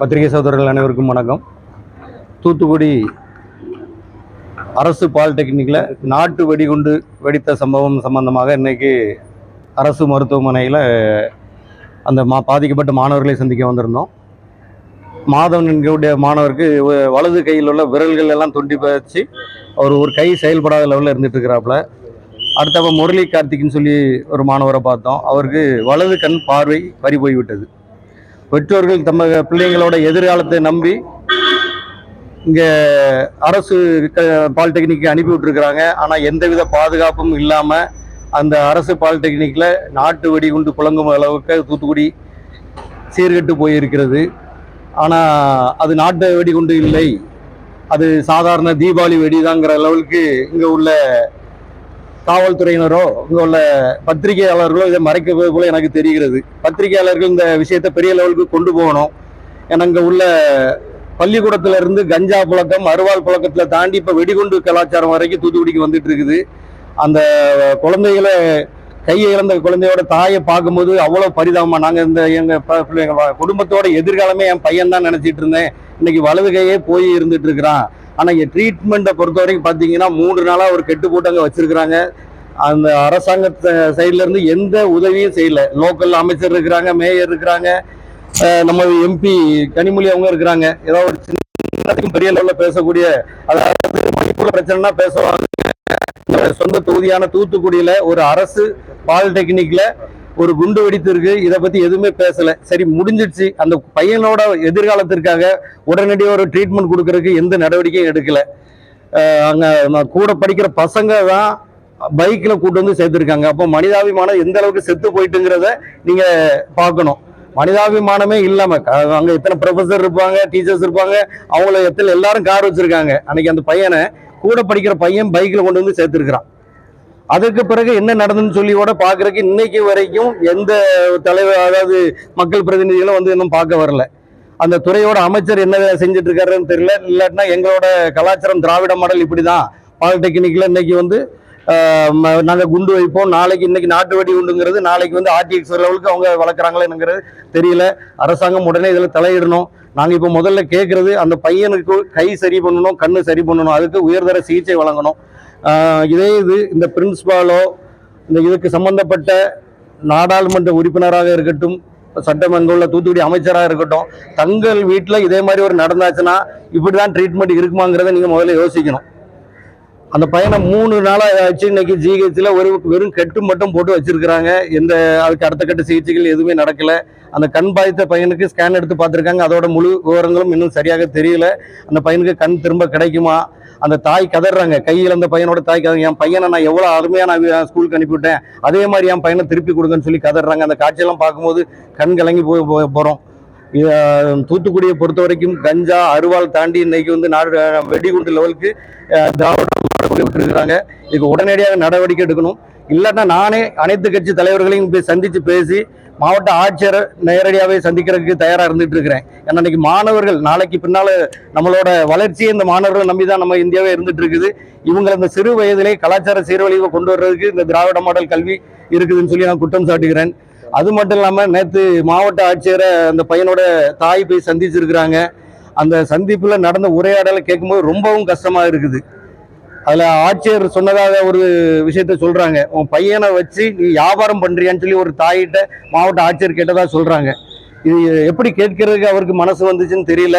பத்திரிகை சகோதரர்கள் அனைவருக்கும் வணக்கம். தூத்துக்குடி அரசு பாலிடெக்னிக்கில் நாட்டு வெடிகுண்டு வெடித்த சம்பவம் சம்பந்தமாக இன்னைக்கு அரசு மருத்துவமனையில் அந்த மா பாதிக்கப்பட்ட மாணவர்களை சந்திக்க வந்திருந்தோம். மாதவன் என்கிற மாணவருக்கு வலது கையில் உள்ள விரல்கள் எல்லாம் துண்டி வச்சு அவர் ஒரு கை செயல்படாத லெவலில் இருந்துட்டு இருக்கிறாப்புல. அடுத்தவ முரளி கார்த்திக்னு சொல்லி ஒரு மாணவரை பார்த்தோம். அவருக்கு வலது கண் பார்வை பறி போய்விட்டது. பெற்றோர்கள் தம்ம பிள்ளைங்களோட எதிர்காலத்தை நம்பி இங்கே அரசு பாலிடெக்னிக் பாலிடெக்னிக்கு அனுப்பி விட்டுருக்குறாங்க. ஆனால் எந்தவித பாதுகாப்பும் இல்லாமல் அந்த அரசு பாலிடெக்னிக்கில் நாட்டு வெடிகுண்டு புழங்கும் அளவுக்கு தூத்துக்குடி சீர்கெட்டு போயிருக்கிறது. ஆனால் அது நாட்டு வெடிகுண்டு இல்லை. அது சாதாரண தீபாவளி வெடிதாங்கிற அளவுக்கு இங்கே உள்ள காவல்துறையினரோ இங்கே உள்ள பத்திரிகையாளர்களோ இதை மறைக்க போல எனக்கு தெரிகிறது. பத்திரிகையாளர்கள் இந்த விஷயத்தை பெரிய லெவலுக்கு கொண்டு போகணும். ஏன்னா இங்கே உள்ள பள்ளிக்கூடத்திலிருந்து கஞ்சா புழக்கம் அருவாள் புழக்கத்தில் தாண்டி இப்போ வெடிகுண்டு கலாச்சாரம் வரைக்கும் தூத்துக்குடிக்கு வந்துட்டு இருக்குது அந்த குழந்தைகளை கையை இழந்த குழந்தையோட தாயை பார்க்கும்போது அவ்வளோ பரிதாபமாக நாங்கள் இந்த எங்கள் ப- குடும்பத்தோட எதிர்காலமே என் பையன் தான் நினச்சிட்டு இருந்தேன். இன்னைக்கு வலது கையே போய் இருந்துட்டு இருக்கிறான் ஆனால் இங்கே ட்ரீட்மெண்ட்டை பொறுத்த வரைக்கும் பார்த்தீங்கன்னா மூன்று நாளாக ஒரு கெட்டு போட்டு அங்கே வச்சுருக்குறாங்க. அந்த அரசாங்க சைட்லேருந்து எந்த உதவியும் செய்யல. லோக்கல் அமைச்சர் இருக்கிறாங்க மேயர் இருக்கிறாங்க நம்ம எம்பி கனிமொழி அவங்க இருக்கிறாங்க. ஏதோ ஒரு சின்ன பெரிய லெவலில் பேசக்கூடிய அதாவது மணிப்பூர் பிரச்சனைனா பேசுவாங்க. சொந்த தொகுதியான தூத்துக்குடியில் ஒரு அரசு பாலிடெக்னிக்கில் ஒரு குண்டு வெடித்திருக்கு இதை பத்தி எதுவுமே பேசல. சரி முடிஞ்சிடுச்சு. அந்த பையனோட எதிர்காலத்திற்காக உடனடியாக ஒரு ட்ரீட்மெண்ட் கொடுக்கறதுக்கு எந்த நடவடிக்கையும் எடுக்கல. அங்கே நான் கூட படிக்கிற பசங்க தான் பைக்கில் கூட்டு வந்து சேர்த்துருக்காங்க. அப்போ மனிதாபிமானம் எந்த அளவுக்கு செத்து போயிட்டுங்கிறத நீங்கள் பார்க்கணும். மனிதாபிமானமே இல்லாமல் அங்கே எத்தனை ப்ரொஃபசர் இருப்பாங்க டீச்சர்ஸ் இருப்பாங்க அவங்கள எத்தனை எல்லாரும் கார் வச்சுருக்காங்க. அன்னைக்கு அந்த பையனை கூட படிக்கிற பையன் பைக்கில் கொண்டு வந்து சேர்த்துருக்குறான். அதுக்கு பிறகு என்ன நடந்துன்னு சொல்லி கூட பாக்குறதுக்கு இன்னைக்கு வரைக்கும் எந்த தலைவர் அதாவது மக்கள் பிரதிநிதிகளும் வந்து இன்னும் பார்க்க வரல. அந்த துறையோட அமைச்சர் என்ன செஞ்சுட்டு இருக்காருன்னு தெரியல. இல்லாட்டினா எங்களோட கலாச்சாரம் திராவிட மாடல் இப்படி தான் பாலிடெக்னிக்கில் இன்னைக்கு வந்து நாங்கள் குண்டு வைப்போம். நாளைக்கு இன்னைக்கு நாட்டு வெடி உண்டுங்கிறது நாளைக்கு வந்து ஆர்டிஎக்ஸ் லெவலுக்கு அவங்க வளர்க்குறாங்களேங்கிறது தெரியல. அரசாங்கம் உடனே இதில் தலையிடணும். நாங்கள் இப்போ முதல்ல கேட்குறது அந்த பையனுக்கு கை சரி பண்ணணும் கண்ணு சரி பண்ணணும். அதுக்கு உயர்தர சிகிச்சை வழங்கணும். இதே இது இந்த பிரின்சிபாலோ இந்த இதுக்கு சம்பந்தப்பட்ட நாடாளுமன்ற உறுப்பினராக இருக்கட்டும் சட்டமன்ற உள்ள தூத்துக்குடி அமைச்சராக இருக்கட்டும் தங்கள் வீட்டில் இதே மாதிரி ஒரு நடந்தாச்சுன்னா இப்படி தான் ட்ரீட்மெண்ட் இருக்குமாங்கிறத நீங்கள் முதல்ல யோசிக்கணும். அந்த பையனை மூணு நாளாக ஆச்சு இன்னைக்கு ஜிஹெச்சில் ஒரு வெறும் கெட்டு மட்டும் போட்டு வச்சிருக்கிறாங்க. எந்த அதுக்கு அடுத்த கட்ட சிகிச்சைகள் எதுவுமே நடக்கல. அந்த கண் பாதித்த பையனுக்கு ஸ்கேன் எடுத்து பார்த்துருக்காங்க. அதோட முழு விவரங்களும் இன்னும் சரியாக தெரியல. அந்த பையனுக்கு கண் திரும்ப கிடைக்குமா? அந்த தாய் கதறாங்க கையில் அந்த பையனோட தாய் கதை என் பையனை நான் எவ்வளோ அருமையாக நான் ஸ்கூலுக்கு அனுப்பிவிட்டேன் அதே மாதிரி என் பையனை திருப்பி கொடுங்கன்னு சொல்லி கதறாங்க அந்த காட்சியெல்லாம் பார்க்கும்போது கண் கலங்கி போய் போகிறோம் தூத்துக்குடியை பொறுத்த வரைக்கும் கஞ்சா அருவாள் தாண்டி இன்னைக்கு வந்து நாடு வெடிகுண்டு லெவலுக்கு திராவிட இருக்கிறாங்க இதுக்கு உடனடியாக நடவடிக்கை எடுக்கணும். இல்லைன்னா நானே அனைத்து கட்சி தலைவர்களையும் போய் சந்தித்து பேசி மாவட்ட ஆட்சியரை நேரடியாகவே சந்திக்கிறதுக்கு தயாராக இருந்துட்டு இருக்கிறேன். ஏன்னா இன்னைக்கு மாணவர்கள் நாளைக்கு பின்னால் நம்மளோட வளர்ச்சியை இந்த மாணவர்கள் நம்பி தான் நம்ம இந்தியாவே இருந்துட்டு இருக்குது. இவங்க இந்த சிறு வயதிலே கலாச்சார சீர்வழிவை கொண்டு வர்றதுக்கு இந்த திராவிட மாடல் கல்வி இருக்குதுன்னு சொல்லி நான் குற்றம் சாட்டுகிறேன். அது மட்டும் இல்லாமல் நேற்று மாவட்ட ஆட்சியரை அந்த பையனோட தாய் போய் சந்திச்சிருக்கிறாங்க. அந்த சந்திப்பில் நடந்த உரையாடலை கேட்கும்போது ரொம்பவும் கஷ்டமாக இருக்குது. அதில் ஆட்சியர் சொன்னதாக ஒரு விஷயத்த சொல்கிறாங்க உன் பையனை வச்சு நீ வியாபாரம் பண்ணுறியான்னு சொல்லி ஒரு தாயிட்ட மாவட்ட ஆட்சியர் கேட்டதாக சொல்கிறாங்க இது எப்படி கேட்கறதுக்கு அவருக்கு மனசு வந்துச்சுன்னு தெரியல.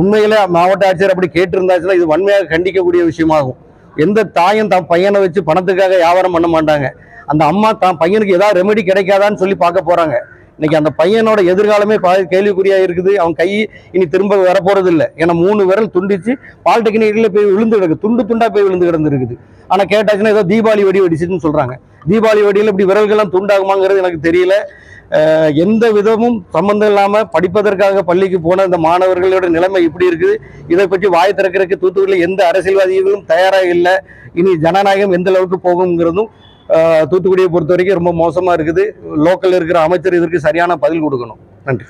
உண்மையில் மாவட்ட ஆட்சியர் அப்படி கேட்டிருந்தாச்சுன்னா இது வன்மையாக கண்டிக்கக்கூடிய விஷயமாகும். எந்த தாயும் தான் பையனை வச்சு பணத்துக்காக வியாபாரம் பண்ண மாட்டாங்க. அந்த அம்மா தான் பையனுக்கு ஏதாவது ரெமெடி கிடைக்காதான்னு சொல்லி பார்க்க போகிறாங்க இன்னைக்கு அந்த பையனோட எதிர்காலமே பா- கேள்விக்குறியா இருக்குது. அவன் கை இனி திரும்ப வரப்போறது இல்லை ஏன்னா மூணு விரல் துண்டிச்சு பாலிடெக்னிக்ல போய் விழுந்து கிடக்கு. துண்டு துண்டா போய் விழுந்து கிடந்திருக்குது. ஆனா கேட்டாச்சுன்னா ஏதோ தீபாவளி வெடி வெடிச்சுன்னு சொல்றாங்க. தீபாவளி வெடியில இப்படி விரல்கள்லாம் துண்டாகுமாங்கிறது எனக்கு தெரியல. எந்த விதமும் சம்பந்தம் இல்லாமல் படிப்பதற்காக பள்ளிக்கு போன இந்த மாணவர்களோட நிலைமை இப்படி இருக்குது. இதை பற்றி வாய் திறக்கிறதுக்கு தூத்துக்குடியில் எந்த அரசியல்வாதிகளும் தயாராக இல்லை. இனி ஜனநாயகம் எந்த அளவுக்கு போகுங்கிறதும் தூத்துக்குடியை பொறுத்த வரைக்கும் ரொம்ப மோசமா இருக்குது. லோக்கல் இருக்கிற அமைச்சர் இதற்கு சரியான பதில் கொடுக்கணும். நன்றி.